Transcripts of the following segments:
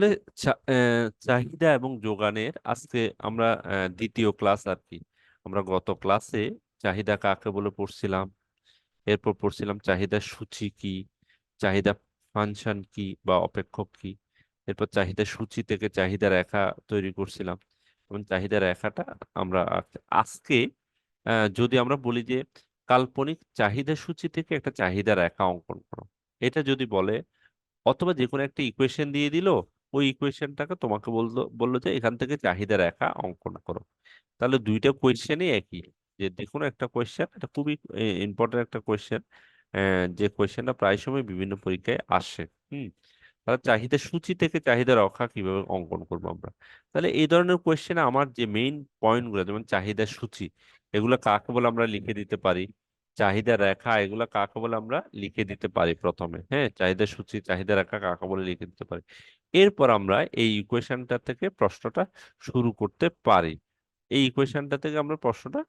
তাহলে চাহিদা এবং যোগানের আজকে আমরা দ্বিতীয় ক্লাস আর কি। আমরা গত ক্লাসে চাহিদা কাকে বলে পড়ছিলাম, এরপর পড়ছিলাম চাহিদা সূচি কি, চাহিদা ফাংশন কি বা অপেক্ষক কি, এরপর চাহিদা সূচি থেকে চাহিদা রেখা তৈরি করছিলাম। এবং চাহিদা রেখাটা আমরা আজকে যদি আমরা বলি যে কাল্পনিক চাহিদা সূচি থেকে একটা চাহিদা রেখা অঙ্কন করো। এটা যদি বলে, অথবা যে কোনো একটা ইকুয়েশন দিয়ে দিল ওই ইকুয়েশনটাকে তোমাকে বলল বলল যে এখান থেকে চাহিদা রেখা অঙ্কন করো। তাহলে দুইটা কোয়েশ্চেনই একই। যে কোনো একটা কোয়েশ্চেন এটা খুবই ইম্পর্টেন্ট একটা কোয়েশ্চেন যে কোয়েশ্চেনটা প্রায় সময় বিভিন্ন পরীক্ষায় আসে, হুম? তাহলে চাহিদা সূচি থেকে চাহিদা রক্ষা কীভাবে অঙ্কন করব আমরা? তাহলে এই ধরনের কোয়েশ্চেনে আমার যে মেইন পয়েন্টগুলো যেমন চাহিদা সূচি, এগুলো কাকে বলে আমরা লিখে দিতে পারি? চাহিদা রেখা এগুলা কাকে বলে আমরা লিখে দিতে পারি প্রথমে। হ্যাঁ চাহিদা সূচি, চাহিদা রেখা কাকে বলে লিখে দিতে পারি। এরপর আমরা এই ইকুয়েশনটা থেকে প্রশ্নটা শুরু করতে পারি। এই ইকুয়েশনটা থেকে আমরা প্রশ্নটা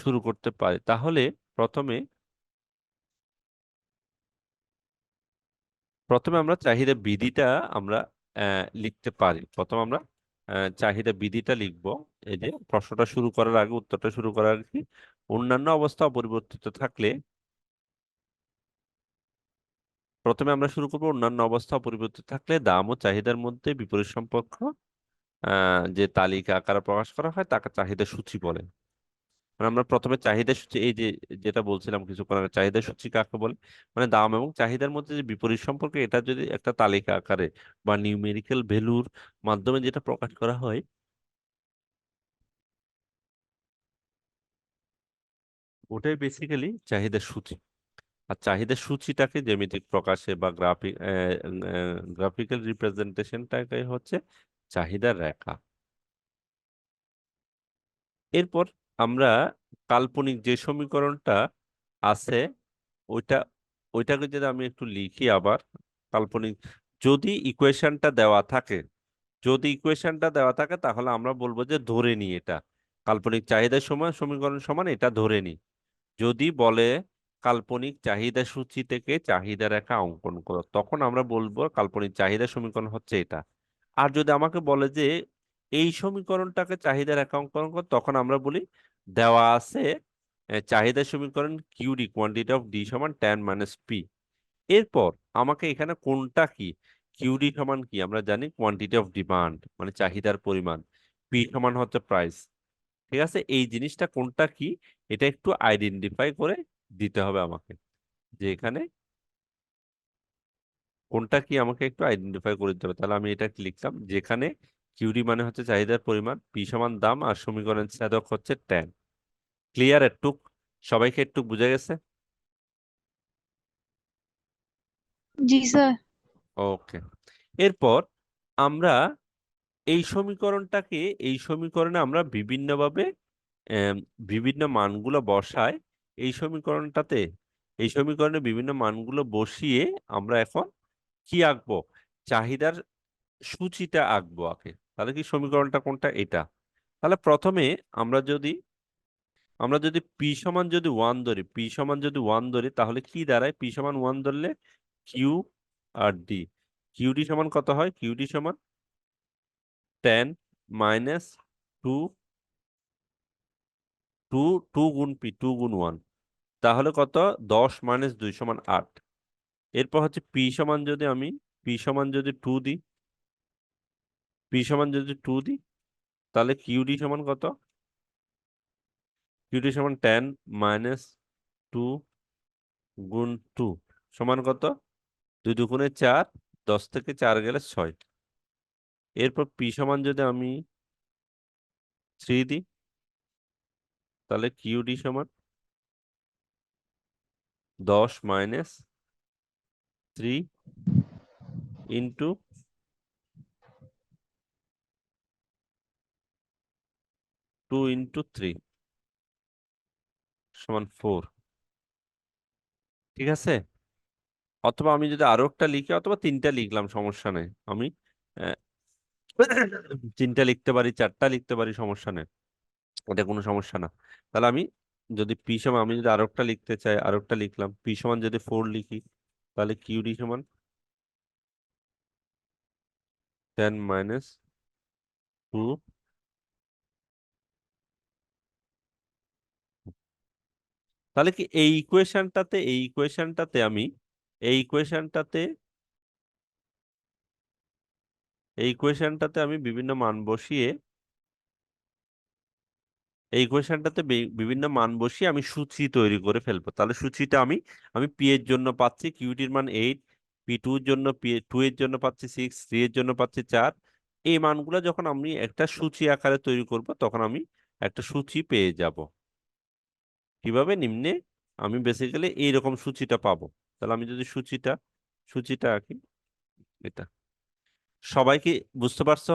শুরু করতে পারি। তাহলে প্রথমে প্রথমে আমরা চাহিদা বিধিটা আমরা লিখতে পারি। প্রথম আমরা চাহিদা বিধিটা লিখব। এই যে প্রশ্নটা শুরু করার আগে, উত্তরটা শুরু করার আগে কি? অন্যান্য অবস্থা অপরিবর্তিত থাকলে প্রথমে আমরা শুরু করব, অন্যান্য অবস্থা অপরিবর্তিত থাকলে দাম ও চাহিদার মধ্যে বিপরীত সম্পর্ক যে তালিকা আকারে প্রকাশ করা হয় তাকে চাহিদা সূচি বলে। মানে আমরা প্রথমে চাহিদা সূচি, এই যে, যেটা বলছিলাম কিছুক্ষণ আগে, চাহিদা সূচি কাকে বলে? মানে দাম এবং চাহিদার মধ্যে যে বিপরীত সম্পর্ক, এটা যদি একটা তালিকা আকারে বা নিউমেরিক্যাল ভ্যালুর মাধ্যমে যেটা প্রকাশ করা হয় ওটাই বেসিক্যালি চাহিদা সূচি। আর চাহিদা সূচিটাকে জ্যামিতিক প্রকাশে বা গ্রাফিক গ্রাফিক্যাল রিপ্রেজেন্টেশনটাকে হচ্ছে চাহিদা রেখা। এরপর আমরা কাল্পনিক যে সমীকরণটা আছে, ওইটা, ওইটাকে যদি আমি একটু লিখি আবার, কাল্পনিক যদি ইকুয়েশনটা দেওয়া থাকে, যদি ইকুয়েশনটা দেওয়া থাকে তাহলে আমরা বলব যে ধরে নি এটা। কাল্পনিক চাহিদা সমান সমীকরণ সমান এটা ধরে নি। যদি বলে কাল্পনিক চাহিদা সূচি থেকে চাহিদা রেখা অঙ্কন করো, তখন আমরা বলব কাল্পনিক চাহিদা সমীকরণ হচ্ছে এটা। আর যদি আমাকে বলে যে এই সমীকরণটাকে চাহিদা রেখা অঙ্কন করো, তখন আমরা বলি দেওয়া আছে চাহিদা সমীকরণ কিউডি কোয়ান্টিটি অফ ডি সমান টেন মাইনাস পি। এরপর আমাকে এখানে কোনটা কি? কিউডি সমান কি? আমরা জানি কোয়ান্টিটি অফ ডিমান্ড মানে চাহিদার পরিমাণ। পি সমান হচ্ছে প্রাইস। ঠিক আছে? এই জিনিসটা কোনটা কি? এটা একটু আইডেন্টিফাই করে দিতে হবে আমাকে যে এখানে কোনটা কি আমাকে একটু আইডেন্টিফাই করে দিতে হবে। তাহলে আমি এটা লিখলাম যেখানে কিউডি মানে হচ্ছে চাহিদার পরিমাণ পি সমান দাম আর সমীকরণ ছেদক হচ্ছে ট্যান ক্লিয়ার একটু? সবাইকে একটু বুঝে গেছে? জি স্যার। ওকে। এরপর আমরা এই সমীকরণটাকে এই সমীকরণে আমরা বিভিন্নভাবে বিভিন্ন মানগুলো বসায়, এই সমীকরণটাতে, এই সমীকরণে বিভিন্ন মানগুলো বসিয়ে আমরা এখন কি আঁকবো? চাহিদার সূচিটা আঁকবো আগে। তাহলে কি সমীকরণটা কোনটা? এটা। তাহলে প্রথমে আমরা যদি আমরা যদি পি সমান যদি ওয়ান ধরি, পি সমান যদি ওয়ান ধরি, তাহলে কি দাঁড়ায়? পি সমান ওয়ান ধরলে কিউ আর ডি কিউডি সমান কত হয়? কিউডি সমান ten minus two two two গুণ পি, টু গুণ ওয়ান। তাহলে কত? দশ মাইনাস দুই সমান আট। এরপর হচ্ছে পি সমান যদি আমি, পি সমান যদি টু দিই পি সমান যদি টু দিই তাহলে কিউডি সমান কত? কিউডি সমান টেন মাইনাস টু গুণ টু সমান কত? দুই দুগুণে চার, দশ থেকে চার গেলে ছয়। এরপর পি সমান যদি আমি থ্রি দিই তাহলে কিউডি সমান দশ minus three into two into three সমান ফোর ঠিক আছে? অথবা আমি যদি আরও একটা লিখি, অথবা তিনটা লিখলাম, সমস্যা নেই। আমি তিনটা লিখতে পারি, চারটা লিখতে পারি, সমস্যা নেই। এটা কোনো সমস্যা না। তাহলে আমি যদি পি সমান, আমি যদি আরও একটা লিখতে চাই আরও একটা লিখলাম, পি সমান যদি ফোর লিখি, তাহলে কিউডি সমান টেন মাইনাস টু তাহলে কি এই ইকুয়েশনটাতে এই ইকুয়েশনটাতে আমি, এই ইকুয়েশনটাতে এই ইকুয়েশনটাতে আমি বিভিন্ন মান বসিয়ে এই ইকুয়েশনটাতে বিভিন্ন মান বসিয়ে আমি সূচি তৈরি করে ফেলব। তাহলে সূচিটা আমি আমি পি এর জন্য পাচ্ছি কিউটির মান এইট পি টু এর জন্য পি টু এর জন্য পাচ্ছি সিক্স থ্রি এর জন্য পাচ্ছি চার। এই মানগুলো যখন আমি একটা সূচি আকারে তৈরি করব, তখন আমি একটা সূচি পেয়ে যাব। কীভাবে? নিম্নে আমি বেসিক্যালি এইরকম সূচিটা পাবো। তাহলে আমি যদি সূচিটা সূচিটা আঁকি, এটা। সবাই কি বুঝতে পারছ?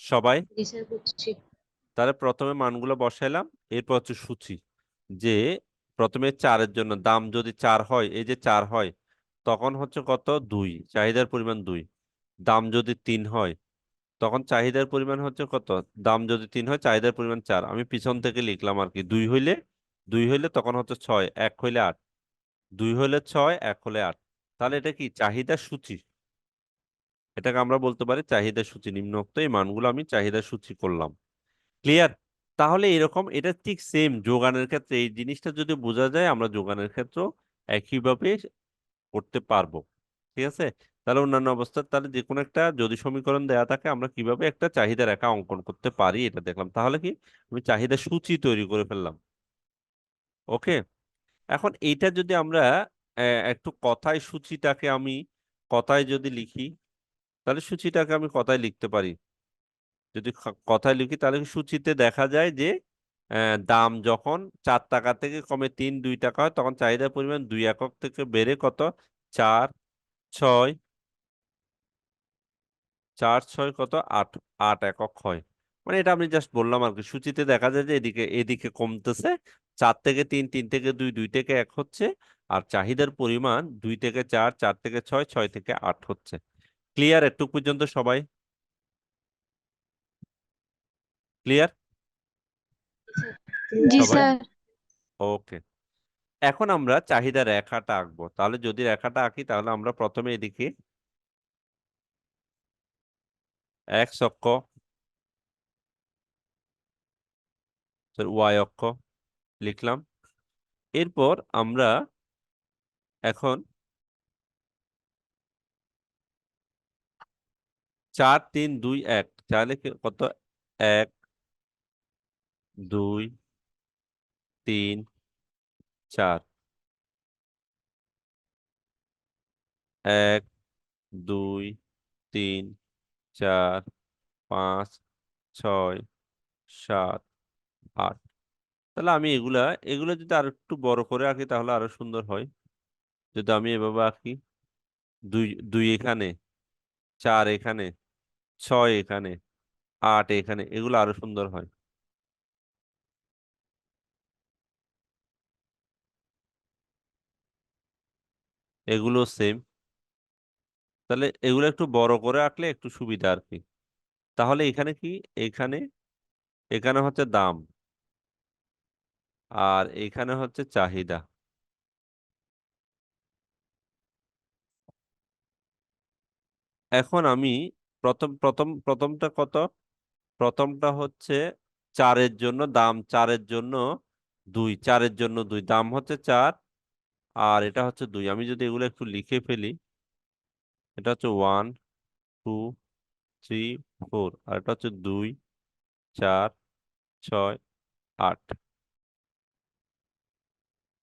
সবাই? তাহলে প্রথমে মানগুলো বসাইলাম। এরপর হচ্ছে সূচি। যে প্রথমে চারের জন্য দাম যদি চার হয়, এই যে চার হয়, তখন হচ্ছে কত? দুই। চাহিদার পরিমাণ দুই। দাম যদি তিন হয়, তখন চাহিদার পরিমাণ হচ্ছে কত? দাম যদি তিন হয়, চাহিদার পরিমাণ চার। আমি পিছন থেকে লিখলাম আর কি, দুই হইলে দুই হইলে তখন হচ্ছে ছয়, এক হইলে আট। দুই হইলে ছয়, এক হলে আট। তাহলে এটা কি? চাহিদা সূচি। এটাকে আমরা বলতে পারি চাহিদা সূচি। নিম্নোক্ত এই মানগুলো আমি চাহিদা সূচি করলাম। ক্লিয়ার তাহলে এরকম এটা ঠিক সেম যোগানের ক্ষেত্রে, এই জিনিসটা যদি বোঝা যায়, আমরা যোগানের ক্ষেত্রেও একইভাবে করতে পারব। ঠিক আছে? তাহলে অন্যান্য অবস্থা, তাহলে যে কোনো একটা যদি সমীকরণ দেয়া থাকে, আমরা কীভাবে একটা চাহিদা রেখা অঙ্কন করতে পারি এটা দেখলাম। তাহলে কি? আমি চাহিদা সূচি তৈরি করে ফেললাম। ওকে? এখন এইটা যদি আমরা একটু কথায় সূচিটাকে আমি, কথায় যদি লিখি, তাহলে সূচিটাকে আমি কথায় লিখতে পারি। যদি কথায় লিখি, তাহলে সূচিতে দেখা যায় যে দাম যখন চার টাকা থেকে কমে তিন, দুই টাকা হয়, তখন চাহিদার পরিমাণ দুই একক থেকে বেড়ে কত? চার, ছয় চার, ছয় কত? আট আট একক হয়। মানে এটা আমি জাস্ট বললাম আর কি। সূচিতে দেখা যায় যে, এদিকে এদিকে কমতেছে, চার থেকে তিন তিন থেকে দুই দুই থেকে এক হচ্ছে, আর চাহিদার পরিমাণ দুই থেকে চার চার থেকে ছয় ছয় থেকে আট হচ্ছে। ক্লিয়ার একটু পর্যন্ত সবাই? ক্লিয়ার জি স্যার। ওকে এখন আমরা চাহিদা রেখাটা আঁকবো। তাহলে যদি রেখাটা আঁকি তাহলে আমরা প্রথমে এদিকে এক্স অক্ষ ওয়াই অক্ষ লিখলাম। এরপর আমরা এখন চার তিন দুই এক কি কত? এক দুই, তিন, চার। এক, দুই, তিন, চার, পাঁচ, ছয়, সাত, আট। তাহলে আমি এগুলা, এগুলো যদি আর একটু বড় করে আঁকি তাহলে আরও সুন্দর হয়। যদি আমি এভাবে আঁকি, দুই দুই এখানে, চার এখানে, ছয় এখানে, আট এখানে, এগুলো আরও সুন্দর হয়। এগুলো সেম তাহলে এগুলো একটু বড় করে আঁকলে একটু সুবিধা আর কি। তাহলে এখানে কি? এখানে এখানে হচ্ছে দাম। আর এখানে হচ্ছে চাহিদা। এখন আমি প্রথম প্রথম, প্রথমটা কত? প্রথমটা হচ্ছে চারের জন্য দাম, চারের জন্য দুই, চারের জন্য দুই। দাম হচ্ছে চার আর এটা হচ্ছে দুই। আমি যদি এগুলো একটু লিখে ফেলি, এটা হচ্ছে ওয়ান টু থ্রি ফোর আর এটা হচ্ছে দুই, চার, ছয়, আট।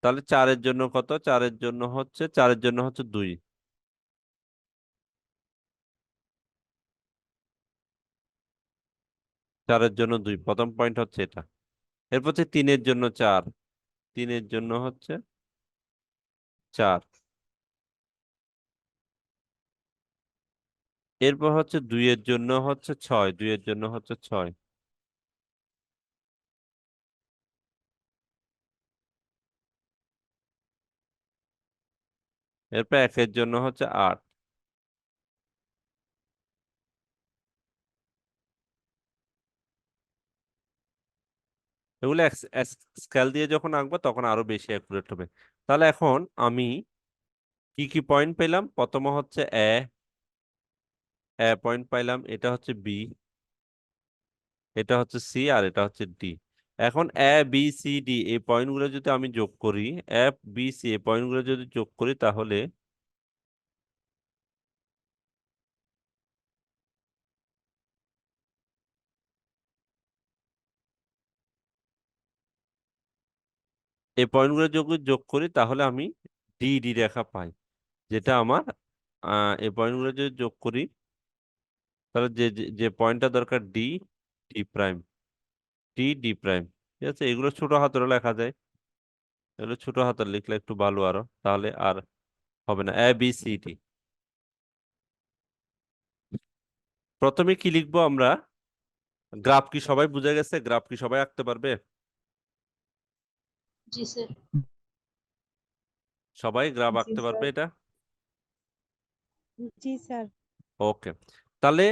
তাহলে চারের জন্য কত? চারের জন্য হচ্ছে, চারের জন্য হচ্ছে দুই। চারের জন্য দুই। প্রথম পয়েন্ট হচ্ছে এটা। এরপর হচ্ছে তিনের জন্য চার। তিনের জন্য হচ্ছে চার। এরপর হচ্ছে দুইয়ের জন্য হচ্ছে ছয়, দুইয়ের জন্য হচ্ছে ছয়। এরপর একের জন্য হচ্ছে আট। এগুলো স্কেল দিয়ে যখন আঁকবো তখন আরও বেশি অ্যাকুরেট হবে। তাহলে এখন আমি কি কি পয়েন্ট পেলাম? প্রথম হচ্ছে এ এ পয়েন্ট পাইলাম, এটা হচ্ছে বি এটা হচ্ছে সি আর এটা হচ্ছে ডি এখন এ বি সি ডি এই পয়েন্টগুলো যদি আমি যোগ করি এফ বি সি এই পয়েন্টগুলো যদি যোগ করি তাহলে এই পয়েন্টগুলো যোগ যোগ করি, তাহলে আমি ডি ডি রেখা পাই। যেটা আমার এই পয়েন্টগুলো যদি যোগ করি, তাহলে যে, যে- যে পয়েন্টটা দরকার D D prime D D prime ঠিক আছে? এগুলো ছোট হাতেরও লেখা যায়। এগুলো ছোট হাতের লিখলে একটু ভালো আরও, তাহলে আর হবে না। এ বি সি ডি প্রথমে কি লিখব আমরা? গ্রাফ কি সবাই বুঝে গেছে? গ্রাফ কি সবাই আঁকতে পারবে? জি স্যার। সবাই গ্রাফ আঁকতে পারবে এটা? জি স্যার। ওকে। তাহলে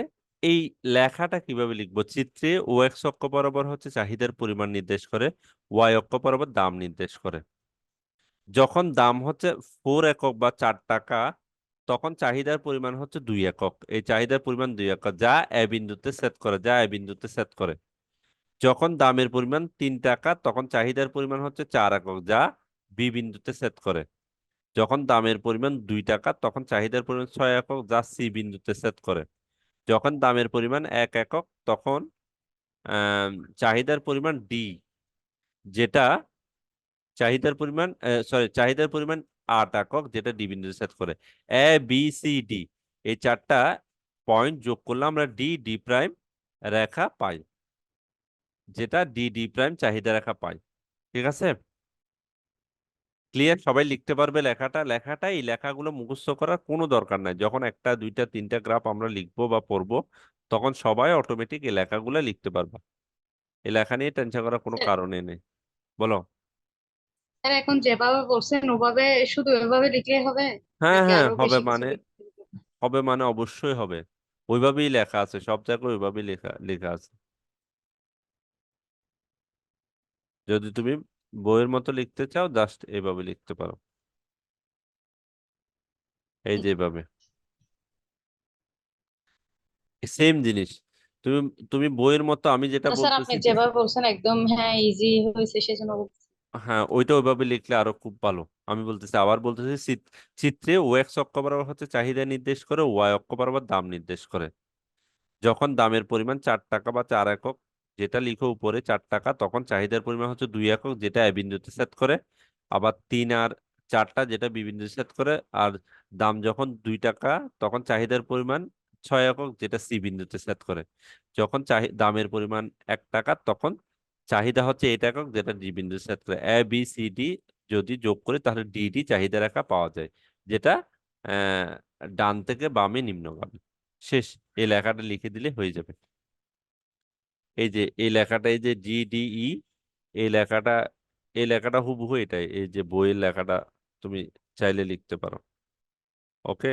এই লেখাটা কীভাবে লিখব? চিত্রে ও এক্স অক্ষ বরাবর হচ্ছে চাহিদার পরিমাণ নির্দেশ করে ওয়াই অক্ষ বরাবর দাম নির্দেশ করে। যখন দাম হচ্ছে ফোর একক বা চার টাকা তখন চাহিদার পরিমাণ হচ্ছে দুই একক। এই চাহিদার পরিমাণ দুই একক যা এ বিন্দুতে সেট করে যা এ বিন্দুতে সেট করে। যখন দামের পরিমাণ তিন টাকা, তখন চাহিদার পরিমাণ হচ্ছে চার একক, যা বি বিন্দুতে সেট করে। যখন দামের পরিমাণ দুই টাকা, তখন চাহিদার পরিমাণ ছয় একক, যা সি বিন্দুতে সেট করে। যখন দামের পরিমাণ এক একক, তখন চাহিদার পরিমাণ ডি যেটা চাহিদার পরিমাণ সরি চাহিদার পরিমাণ আট একক, যেটা ডি বিন্দুতে সেট করে। এ বি সি ডি এই চারটা পয়েন্ট যোগ করলে আমরা ডি ডি প্রাইম রেখা পাই। যেটা ডি ডি প্রাইম চাহিদা রেখা পাই ঠিক আছে? ক্লিয়ার সবাই লিখতে পারবে লেখাটা। লেখাটা এই লেখাগুলো মুখস্থ করার কোনো দরকার নাই। যখন একটা দুইটা তিনটা গ্রাফ আমরা লিখব বা পড়ব তখন সবাই অটোমেটিক এই লেখাগুলো লিখতে পারবা। এই লেখা নিয়ে টেনশন করার কোনো স্যার। কারণে নেই। বলো? স্যার এখন যেভাবে বলছেন ওভাবে শুধু এভাবে লিখলে হবে? হ্যাঁ হ্যাঁ হবে মানে? হবে মানে অবশ্যই হবে। ওইভাবেই লেখা আছে সব জায়গায় ওইভাবেই লেখা লেখা আছে। যদি তুমি বইয়ের মতো লিখতে চাও জাস্ট এইভাবে লিখতে পারো। এই যে এইভাবে। সেম জিনিস। তুমি তুমি বইয়ের মতো আমি যেটা না, স্যার আপনি বলতেছি যেভাবে বলছেন একদম হ্যাঁ ইজি হয়েছে সেজন্য বলছি। হ্যাঁ ওইটা ওইভাবে লিখলে আরও খুব ভালো। আমি বলতেছি আবার বলতেছি চিত- চিত্রে ও এক্স অক্ষ বরাবর হচ্ছে চাহিদা নির্দেশ করে ওয়াই অক্ষ বরাবর দাম নির্দেশ করে। যখন দামের পরিমাণ চার টাকা বা চার একক যেটা লিখো উপরে চার টাকা, তখন চাহিদার পরিমাণ হচ্ছে দুই একক, যেটা এ বিন্দুতে সেট করে। আবার তিন আর চারটা যেটা বি সেট করে, আর দাম যখন দুই টাকা, তখন চাহিদার পরিমাণ ছয় একক, যেটা সি বিন্দুতে সেট করে। যখন চাহি, দামের পরিমাণ এক টাকা, তখন চাহিদা হচ্ছে এইট একক, যেটা ডি বিন্দুতে সেট করে। এ বি সি ডি যদি যোগ করি, তাহলে ডি ডি চাহিদা রেখা পাওয়া যায়, যেটা ডান থেকে বামে নিম্নগামী শেষ, এই লেখাটা লিখে দিলে হয়ে যাবে। এই যে, এই লেখাটা এই যে জিডিই এই লেখাটা এই লেখাটা হুবহু এটাই, এই যে বইয়ের লেখাটা তুমি চাইলে লিখতে পারো। ওকে